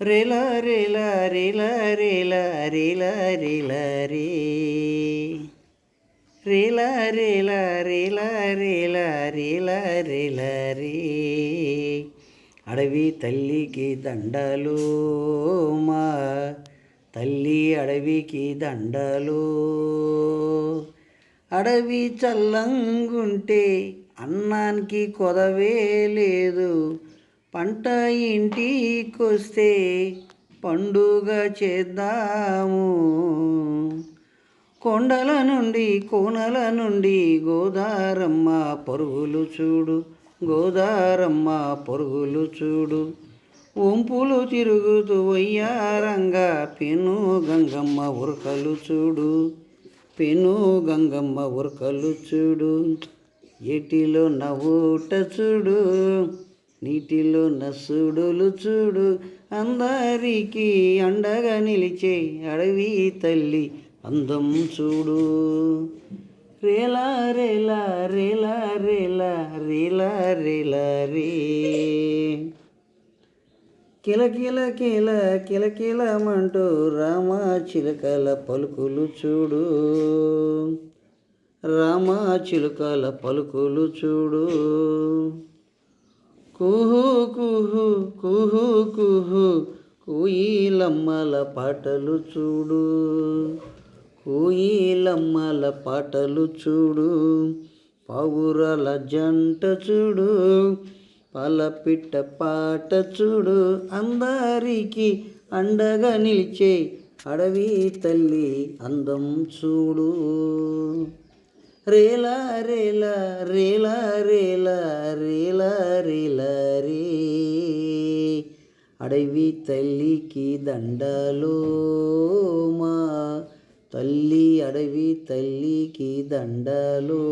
రేల రేల రేల రేల రేల రేల రే రేల రేల రేల రేల రేల రేల రే అడవి తల్లికి దండలు మా తల్లి అడవికి దండలు అడవి చల్లంగుంటే అన్నానికి కొదవే లేదు పంట ఇంటికొస్తే పండుగ చేద్దాము. కొండల నుండి కోనల నుండి గోదారమ్మ పరుగులు చూడు గోదారమ్మ పరుగులు చూడు. వంపులు తిరుగుతూ వయ్యారంగా పెను గంగమ్మ ఉరకలు చూడు పెను గంగమ్మ ఉరకలు చూడు. ఎటిలో నవ్వుట చూడు. నీటిలో నసుడులు చూడు అందరికీ అండగా నిలిచే అడవి తల్లి అందం చూడు. రేలా రేలా రేలా రేలా రేలా రేలా రే. కిలకిల కిల కిలకిలమంటూ రామ చిలకల పలుకులు చూడు. రామ చిలుకల పలుకులు చూడు. కుహు కుహు కుహు కుహు కుయిలమ్మల పాటలు చూడు. కుయిలమ్మల పాటలు చూడు. పావురాల జంట చూడు. పాలపిట్ట పాట చూడు. అందరికీ అండగా నిలిచే అడవి తల్లి అందం చూడు. రేలా రేలా రేలా రేలా రేలా రేలా రే అడవి తల్లికి దండలు మా తల్లి అడవి తల్లికి దండలు